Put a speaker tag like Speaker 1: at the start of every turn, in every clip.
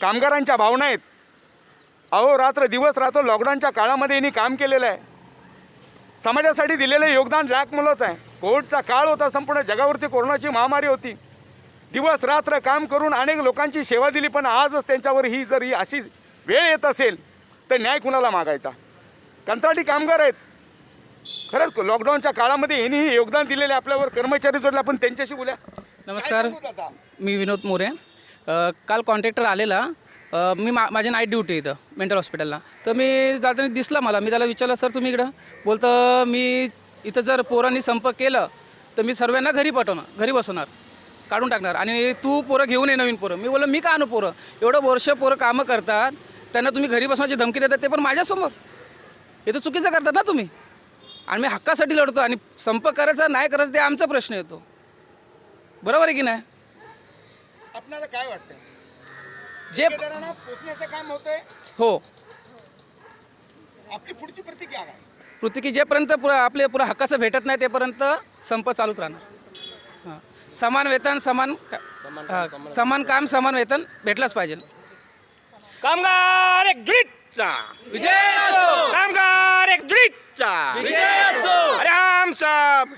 Speaker 1: कामगारांच्या भावना आहेत. अहो रात्र दिवस रात्र लॉकडाऊनच्या काळामध्ये यांनी काम केलेलं आहे. समाजासाठी दिलेलं योगदान लाख मुलंच आहे. कोविडचा काळ होता संपूर्ण जगावरती कोरोनाची महामारी होती. दिवस रात्र काम करून अनेक लोकांची सेवा दिली पण आजच त्यांच्यावर ही जर ही अशी वेळ येत असेल तर न्याय कुणाला मागायचा? कंत्राटी कामगार आहेत. खरंच लॉकडाऊनच्या काळामध्ये यांनी हे योगदान दिलेले आपल्यावर कर्मचारी जोडले आपण त्यांच्याशी बोल्या
Speaker 2: नमस्कार? मी विनोद मोरे. काल कॉन्ट्रॅक्टर आलेला. मी मा माझी नाईट ड्युटी इथं मेंटल हॉस्पिटलला. तर मी जाताना दिसला मला. मी त्याला विचारलं सर तुम्ही इकडं? बोलतं मी इथं जर पोरांनी संप केलं तर मी सर्वांना घरी पाठवणार घरी बसवणार काढून टाकणार आणि तू पोरं घेऊन ये नवीन पोरं. मी बोललं मी का आणू पोरं? एवढं वर्ष पोरं कामं करतात त्यांना तुम्ही घरी बसवायची धमकी देतात ते पण माझ्यासमोर. हे तर चुकीचं करतात ना तुम्ही. आणि मी हक्कासाठी लढतो आणि संप करायचा नाही करायचा ते आमचा प्रश्न येतो. बरोबर आहे की नाही?
Speaker 1: आपल्याला काय वाटतं
Speaker 2: जे
Speaker 1: ठेकेदारांना पोचण्याचं काम होतंय.
Speaker 2: हो.
Speaker 1: आपली पुढची प्रतिक्रिया काय?
Speaker 2: पृथ्वी जेपर्यंत पुरा आपले पुरा हक्काचं भेटत नाही तेपर्यंत संप चालूच राहणार. हां. समान वेतन समान का- हां, समान काम समान वेतन भेटलंच पाहिजे.
Speaker 3: कामगार एकजुटीचा
Speaker 2: विजय असो!
Speaker 3: कामगार एकजुटीचा
Speaker 2: विजय असो!
Speaker 3: अरे हम सब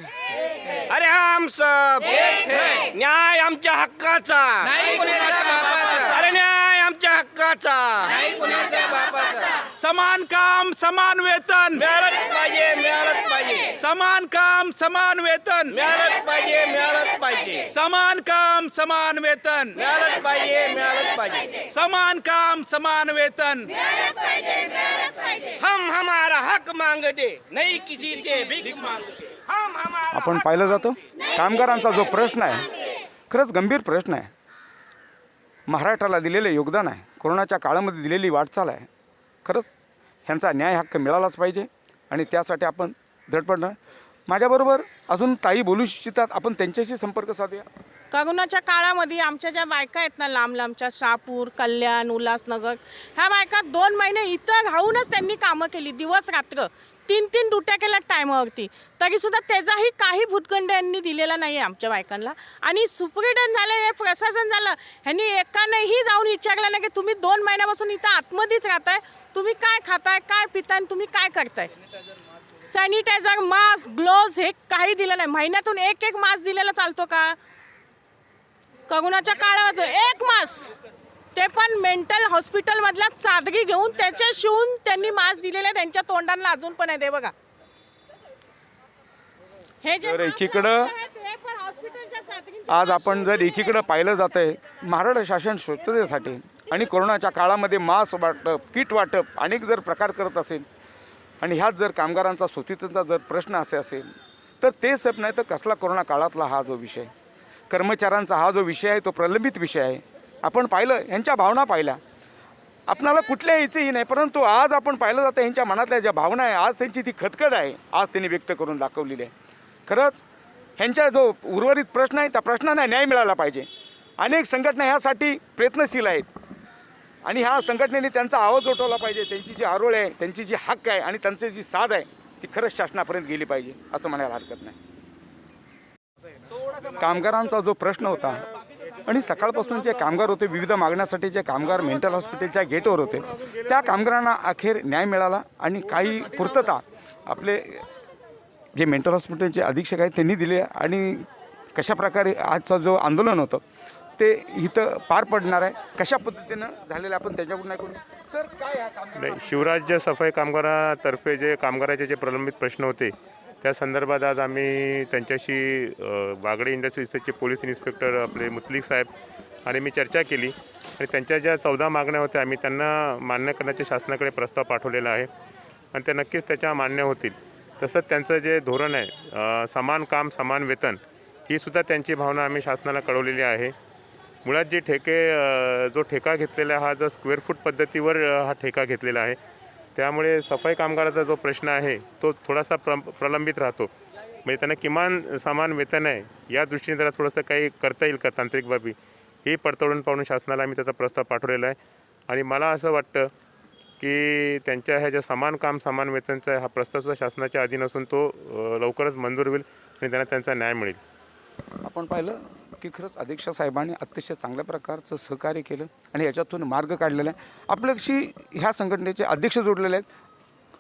Speaker 3: अरे हम सब न्याय आमच्या हक्काचा.
Speaker 2: नाही कुणाच्या बापाचा?
Speaker 3: अरे न्याय आमच्या हक्काचा.
Speaker 2: नाही कुणाच्या बापाचा?
Speaker 4: समान काम समान वेतन.
Speaker 3: मिळालंच पाहिजे मिळालंच पाहिजे.
Speaker 4: समान काम समान वेतन.
Speaker 3: मिळालंच पाहिजे मिळालंच पाहिजे.
Speaker 4: समान काम समान वेतन.
Speaker 3: मिळालंच पाहिजे मिळालंच पाहिजे.
Speaker 4: समान काम समान वेतन.
Speaker 3: हम हमारा हक मांगते नहीं किसी से भीख मांगते। हम हमारा
Speaker 1: आपण पाहिलं जातं? कामगारांचा जो प्रश्न आहे खरंच गंभीर प्रश्न आहे. महाराष्ट्राला दिलेलं योगदान आहे कोरोनाच्या काळामध्ये दिलेली वाटचाल आहे. खरंच ह्यांचा न्याय हक्क मिळालाच पाहिजे आणि त्यासाठी आपण धडपडणार. माझ्याबरोबर अजून ताई बोलू इच्छितात आपण त्यांच्याशी संपर्क साधूया.
Speaker 5: करोनाच्या काळामध्ये आमच्या ज्या बायका आहेत ना लांब लांबच्या शहापूर कल्याण उल्हासनगर ह्या बायका दोन महिने इथं राहूनच त्यांनी कामं केली दिवस रात्र. तीन तीन दुट्या केल्या टायमावरती. तरीसुद्धा त्याचाही काही भूतखंड यांनी दिलेला नाही आहे आमच्या बायकांना. आणि सुपरिटेंड झालं हे प्रशासन झालं ह्यांनी एकानेही जाऊन विचारलं नाही की तुम्ही दोन महिन्यापासून इथं आतमध्येच राहताय तुम्ही काय खाताय काय पिताय आणि तुम्ही काय करताय? सॅनिटायझर मास्क ग्लोव्ज हे काही दिलं नाही. महिन्यातून एक एक मास्क दिलेला चालतो का? करोनाच्या काळात एक मास. ते पण मेंटल हॉस्पिटलमधल्या चादरी घेऊन त्याचे शिवून त्यांनी मास्क दिलेले त्यांच्या तोंडांना अजून पण आहे ते बघा. हे जे
Speaker 1: तर एकीकडं आज आपण जर एकीकडं पाहिलं जातं आहे महाराष्ट्र शासन स्वच्छतेसाठी आणि कोरोनाच्या काळामध्ये मास्क वाटप किट वाटप अनेक जर प्रकार करत असेल आणि ह्यात जर कामगारांचा स्वच्छतेचा जर प्रश्न असे असेल तर ते सब नाही तर कसला कोरोना काळातला हा जो विषय? कर्मचाऱ्यांचा हा जो विषय आहे तो प्रलंबित विषय आहे. आपण पाहिलं ह्यांच्या भावना पाहिल्या. आपणाला कुठल्या यायचंही नाही परंतु आज आपण पाहिलं जातं ह्यांच्या मनातल्या ज्या भावना आहे आज त्यांची ती खतखत आहे आज त्यांनी व्यक्त करून दाखवलेली आहे. खरंच ह्यांच्या जो उर्वरित प्रश्न आहे त्या प्रश्नांना न्याय मिळाला पाहिजे. अनेक संघटना ह्यासाठी प्रयत्नशील आहेत. आणि ह्या संघटनेने त्यांचा आवाज उठवला पाहिजे त्यांची जी आरोळ आहे त्यांची जी हक्क आहे आणि त्यांची जी साध आहे ती खरंच शासनापर्यंत गेली पाहिजे असं म्हणायला हरकत नाही. कामगारांचा जो प्रश्न होता आणि सकाळपासून जे कामगार होते विविध मागण्यासाठी जे कामगार मेंटल हॉस्पिटलच्या गेटवर होते त्या कामगारांना अखेर न्याय मिळाला आणि काही पूर्तता आपले जे मेंटल हॉस्पिटलचे अधीक्षक आहेत त्यांनी दिले आणि कशाप्रकारे आजचं जो आंदोलन होतं ते इथं पार पडणार आहे. कशा पद्धतीनं झालेलं आहे आपण त्याच्याकडून ऐकून करू सर काय
Speaker 6: नाही शिवराज्य सफाई कामगारातर्फे जे कामगाराचे जे प्रलंबित प्रश्न होते त्या संदर्भात आज आम्ही त्यांच्याशी अ, इंडस्ट्रीजचे पोलीस इन्स्पेक्टर आपले मुतलिक साहेब आणि मी चर्चा केली. आणि त्यांच्या ज्या चौदा मागण्या होत्या आम्ही त्यांना मान्य करण्याचे शासनाकडे प्रस्ताव पाठवलेला आहे. आणि त्या नक्कीच त्याच्या मान्य होतील. तसंच त्यांचं जे धोरण आहे समान काम समान वेतन ही सुद्धा त्यांची भावना आम्ही शासनाला कळवलेली आहे. मुळात जे ठेके जो ठेका घेतलेला हा जो स्क्वेअर फूट पद्धतीवर हा ठेका घेतलेला आहे त्यामुळे सफाई कामगाराचा जो प्रश्न आहे तो थोडासा प्र प्रलंबित राहतो. म्हणजे त्यांना किमान समान वेतन आहे या दृष्टीने त्याला थोडंसं काही करता येईल का तांत्रिक बाबी ही पडताळून पाहून शासनाला आम्ही त्याचा प्रस्ताव पाठवलेला आहे. आणि मला असं वाटतं की त्यांच्या ह्या ज्या समान काम समान वेतनचा आहे, हा प्रस्तावसुद्धा शासनाच्या अधीन असून तो लवकरच मंजूर होईल आणि त्यांना त्यांचा न्याय मिळेल.
Speaker 1: आपण पाहिलं की खरंच अध्यक्ष साहेबांनी अतिशय चांगल्या प्रकारचं सहकार्य केलं आणि याच्यातून मार्ग काढलेला आहे. आपल्याशी ह्या संघटनेचे अध्यक्ष जोडलेले आहेत.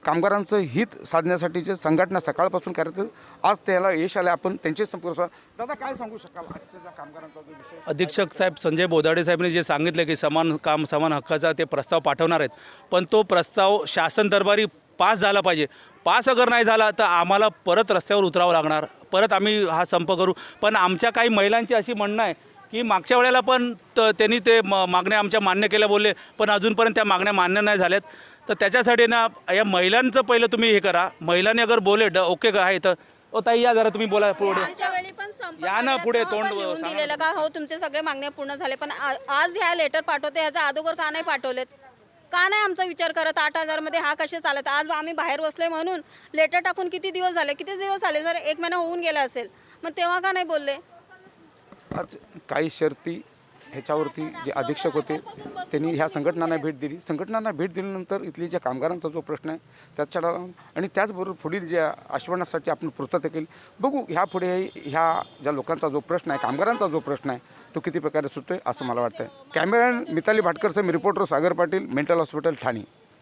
Speaker 1: कामगारांचं हित साधण्यासाठी जे संघटना सकाळपासून कार्यरत आज त्याला यश आलं आपण त्यांचे संपर्क दादा काय सांगू शकाल? आजच्या कामगारांचा जो विषय
Speaker 7: अधीक्षक साहेब संजय बोदाडे साहेबांनी जे सांगितलं की समान काम समान हक्काचा ते प्रस्ताव पाठवणार आहेत. पण तो प्रस्ताव शासन दरबारी पास झाला पाहिजे. पास अगर नाही झाला तर आम्हाला परत रस्त्यावर उतरावं लागणार. परत आम्ही हा संप करू. पण आमच्या काही महिलांची अशी म्हणणं आहे की मागच्या वेळेला पण त त्यांनी ते म मागण्या आमच्या मान्य केल्या बोलले पण अजूनपर्यंत त्या मागण्या मान्य नाही झाल्यात. तर त्याच्यासाठी ना या महिलांचं पहिलं तुम्ही हे करा. महिलांनी अगर बोले ड ओके का आहे तर ओ ताई या जरा तुम्ही बोला पुढे. या ना पुढे, तोंड.
Speaker 8: दिलेलं का? हो तुमचे सगळे मागण्या पूर्ण झाले पण आज ह्या लेटर पाठवते ह्याचा अगोदर का नाही पाठवलेत? का नाही आमचा विचार करत? आठ हजारमध्ये हा कसे चालत? आज आम्ही बाहेर बसलोय म्हणून लेटर टाकून किती दिवस झाले? किती दिवस झाले? जर एक महिना होऊन गेला असेल मग तेव्हा का नाही बोलले?
Speaker 1: आज काही शर्ती ह्याच्यावरती जे अधीक्षक होते त्यांनी ह्या संघटनांना भेट दिली. संघटनांना भेट दिल्यानंतर इथली ज्या कामगारांचा जो प्रश्न आहे त्याच्या आणि त्याचबरोबर पुढील ज्या आश्वासनासाठी आपण पूर्तता केली. बघू ह्या पुढे ह्या ज्या लोकांचा जो प्रश्न आहे कामगारांचा जो प्रश्न आहे तो किती प्रकारे सुटतो आहे असं मला वाटतं कॅमेरामॅन मिताली भाटकरसह मी reporter Sagar Patil mental hospital Thane.